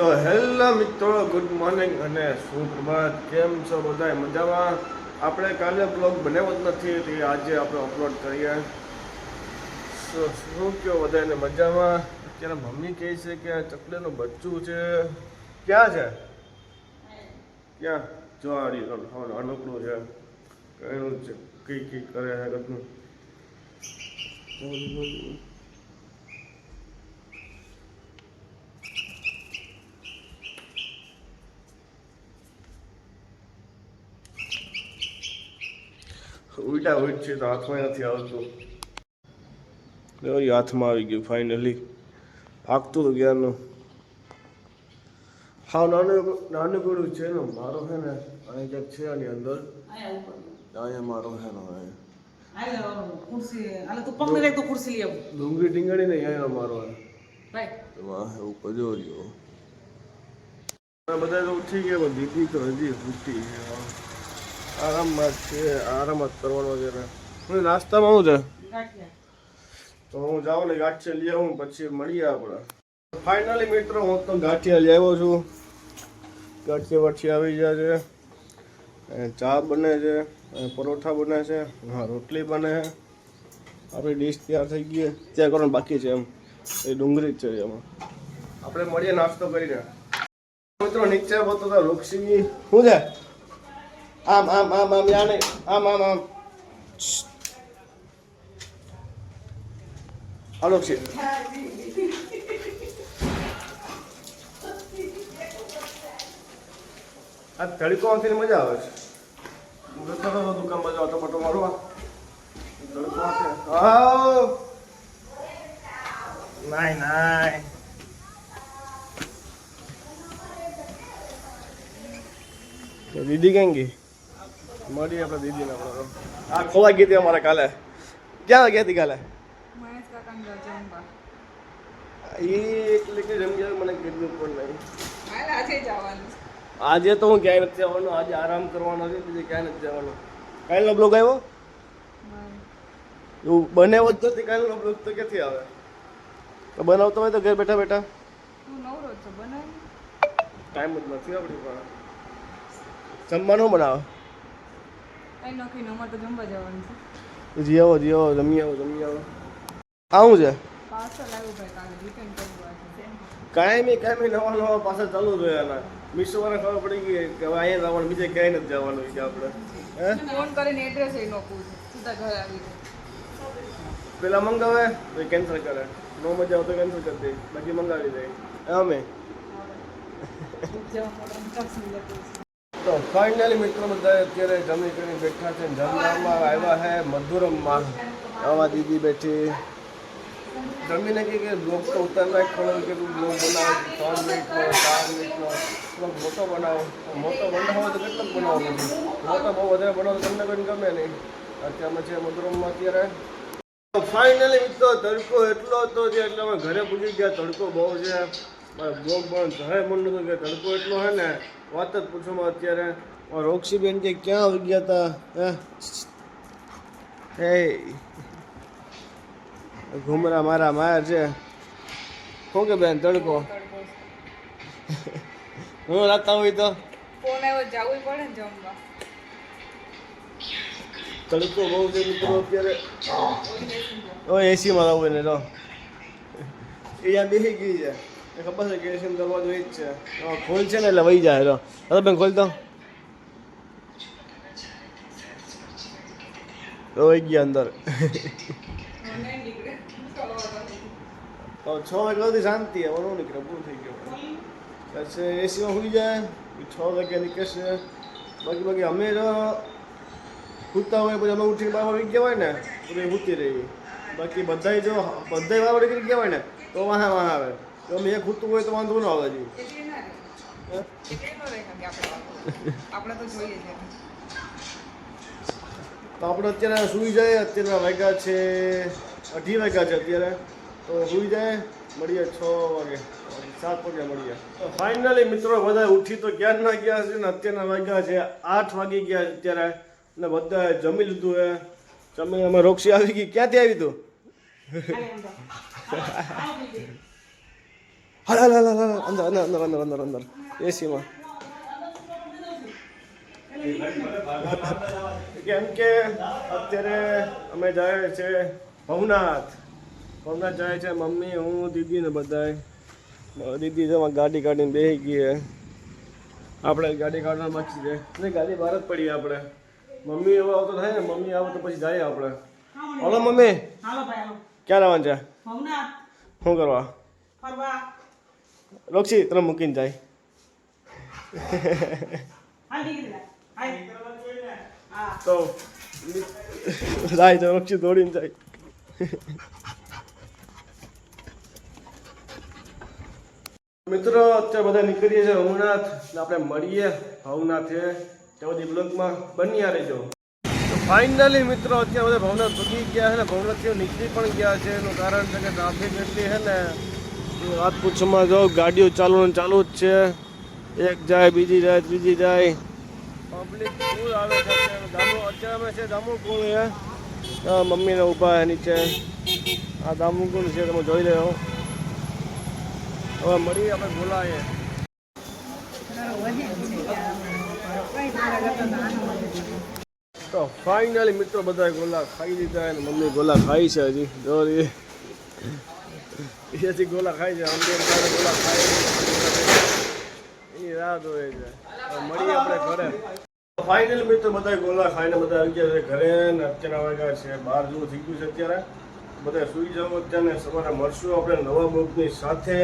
તો હેલો મિત્રો, good morning અને સુપ્રભાત કેમ છો બધા મજામાં? આપણે કાલે બ્લોગ બનાવ્યો જ નથી, તે આજે આપણે અપલોડ કરીએ. શું કહો બધાને મજામાં? અત્યારે મમ્મી કહે છે કે આ ચકલીનું બચ્ચું છે. ક્યાં છે? ક્યાં? જો આડી અનુકૂળ છે. કયું છે? કઈ કઈ કરે છે બધું ઉલટા હોય છે તો હાથમાં નથી આવતું. ઈ હાથમાં આવી ગયું ફાઇનલી ભાગતું હતું જ્ઞાનનું હા નાનું નાનું ગળું છે ને મારો છે ને અહીં ક્યાંક છે આની અંદર. અહીંયા મારો છે ને ડુંગળી ટીંગળી ને અહીંયા મારો વાહ એવું કજો રહ્યો. બધા તો ઉઠી ગયા પણ દીદી તો હજી ઉઠી આરામમાં છે આરામ જ કરવાનો છે ને. નાસ્તામાં શું છે? તો હું જાઉં ને ગાંઠિયા લઈ આવું, પછી મળીએ આપણે. ફાઇનલી મિત્રો, હું તો ગાંઠિયા લઈ આવ્યો છું. ગાંઠિયા વાઠિયા આવી ગયા છે. ચા બને છે પરોઠા બને છે હા, રોટલી બને છે. આપણી ડીશ તૈયાર થઈ ગઈ ત્યાં કરવાનું બાકી છે એમ. એ ડુંગળી જ છે એમાં. આપણે મળીએ નાસ્તો કરીને. મિત્રો, નીચે તો વૃક્ષી શું છે? આમ આમ આમ આમ યા નહીં આમ આમ. આમ હાલો છે. આ તડકો આવતી મજા આવે છે. હું જતો હતો દુકાન બાજુ આટો પાટો મારવા તડકો આવતે આવ નાય નાય. દીદી કેમ ગઈ? મળીએ આપણે દીદીને આપણે આ ખોવા ગઈ હતી અમારે કાલે. ક્યાં ગયા હતી કાલે? એ એટલે કે જમ્યા મને કીધું પણ નહીં. આજે જવાનું આજે તો હું ક્યાંય નથી જવાનું આજે આરામ કરવાનો છે બીજે ક્યાંય નથી જવાનું. કાલનો બ્લોગ આવ્યો? એવું બનાવ્યો જ નથી કાલનો બ્લોગ તો ક્યાંથી આવે? તો બનાવતો હોય તો ઘર બેઠા બેઠા. ટાઈમ જ નથી આપણી પાસે જમવાનું બનાવો? કઈ તો જમવા જવાનું છે. જી આવો જી આવો જમી આવો જમી આવો. આવું છે? પાર્સલ આવ્યું ભાઈ કાલે રિટર્ન કરવું આજે કાયમી કાયમી નવા નવા પાછા ચાલુ જ હોય એના. મીશો વાળા ખબર પડી ગઈ કે હવે અહીંયા જવાનું બીજે ક્યાંય નથી જવાનું છે આપણે. ફોન કરીને એડ્રેસ એ નોખવું છે. સીધા ઘરે આવી જાય. પેલા મંગાવે તો કેન્સલ કરે. નો મજા આવે તો કેન્સલ કરી દે. બાકી મંગાવી દે. અમે તો ફાઇનલી મિત્રો બધા અત્યારે જમી કરીને બેઠા છે. જમવામાં આવ્યા છે મધુરમમાં આવા દીદી બેઠી. જમીને કે કે બ્લોગ તો ઉતાર નાખવાનો કે તું બ્લોગ બનાવ? ત્રણ મિનિટનો ચાર મિનિટનો થોડોક મોટો બનાવો. મોટો બનાવો તો કેટલો બનાવો મોટો બહુ વધારે બનાવો તમને કોઈ ગમે નહીં. અત્યારે અમે છે મધુરમમાં અત્યારે. ફાઇનલી મિત્રો તડકો એટલો હતો જે એટલે અમે ઘરે પૂછી ગયા. તડકો બહુ છે. બ્લોગ પણ જરાય મન નતું કે તડકો એટલો હે ને. વાત જ પૂછોમાં અત્યારે. રોક્ષીબેન કે ક્યાં આવી ગયા હતા હે? ઘુમરા મારા માર છે. શું કે બેન તડકો? હું રાતા હોય તો? ફોન આવ્યો જવું પડે ને જમવા. તડકો બહુ છે મિત્રો અત્યારે. ઓ એસીમાં આવું ને તો એ બેસી ગઈ છે. ખબર છે કે એસી દરવાજો એ જ છે. ખોલ છે ને એટલે વહી જાય તો. હવે બેન ખોલ તો. વહી ગયા અંદર. તો છ વાગ્યા બધી શાંતિ હવે નો નીકળે પૂરું થઈ ગયું. પછી એસીમાં સુઈ જાય છ વાગે નીકળશે. બાકી બાકી અમે જો સૂતા હોય પછી અમે ઉઠીને બહાર આવી ગયા હોય ને તો એ સૂતી રહી બાકી બધાય જો બધાય બહાર નીકળી ગયા હોય ને તો વાહ વાહ આવે. તો અમે એક સૂતું હોય તો વાંધો ન આવે તો જોઈએ તો આપણે અત્યારે સૂઈ જાય અત્યારે વાગ્યા છે અઢી વાગ્યા છે અત્યારે. તો સૂઈ જાય મળીએ છ વાગે. સાત વાગે મળીએ. તો ફાઇનલી મિત્રો બધા ઉઠી તો ક્યાં ના ગયા છે ને અત્યારના વાગ્યા છે આઠ વાગી ગયા છે અત્યારે. ને બધાએ જમી લીધું હે. જમી અમે રોક્ષી આવી ગઈ? ક્યાંથી આવી તું. હાલ હાલ હાલ હાલ. અંદર અંદર અંદર અંદર અંદર અંદર. એસીમાં કેમ કે અત્યારે અમે જાય છે ભવનાથ. ભવનાથ જાય છે મમ્મી હું દીદી ને બધાય. દીદી જમા ગાડી કાઢીને બેસી ગઈ. આપણે ગાડી કાઢવા બાકી છે નહીં ગાડી બહાર જ પડી આપણે. મમ્મી એવો આવતો થાય ને મમ્મી આવો તો પછી જાય આપણે. Hello mummy. હાલો ભાઈ ક્યાં રહેવાનું છે? શું કરવા? ફરવા. રોક્ષી તને મૂકીને જાય. તો જાય તો રોક્ષી દોડીને જાય. મિત્રો અત્યારે બધા નીકળીએ છીએ ભવનાથ આપણે મળીએ ભવનાથે. ત્યાં બધી બ્લોગમાં બન્યા રહેજો. તો ફાઇનલી મિત્રો અત્યારે બધા ભવનાથ પગી ગયા છે ને ભવનાથથી નીકળી પણ ગયા છે. એનું કારણ છે કે ટ્રાફિક એટલી છે ને પૂછવામાં જો ગાડીઓ ચાલુ ને ચાલુ જ છે. એક જાય, બીજી જાય, ત્રીજી જાય. પબ્લિક ફૂલ આવે છે અત્યારે. અમે છે દામોકુળ છે? મમ્મીને ઊભા નીચે. આ દામોકુળ છે તમે જોઈ રહ્યો હવે મળીએ આપણે, બોલાવીએ. તો ફાઇનલી મિત્રો બધા ગોલા ખાઈ લીધા અને મમ્મી ગોલા ખાઈ છે હજી. જોરી એથી ગોલા ખાય છે થાય ગોલા ખાઈ એની રાહ જોવે છે. મળીએ આપણે ઘરે. ફાઇનલ મિત્રો બધા ગોલા ખાઈને બધા આવી ગયા છે ઘરે ને અત્યારે વાગ્યા છે બહાર જેવું થઈ ગયું છે અત્યારે. બધા સુઈ જાવ અત્યારે, સવારે મળશું આપણે નવા બ્લોગની સાથે.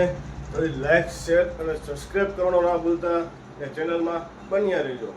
તો લાઈક શેર અને સબસ્ક્રાઈબ કરવાનો ના ભૂલતા એ ચેનલમાં બન્યા રહેજો.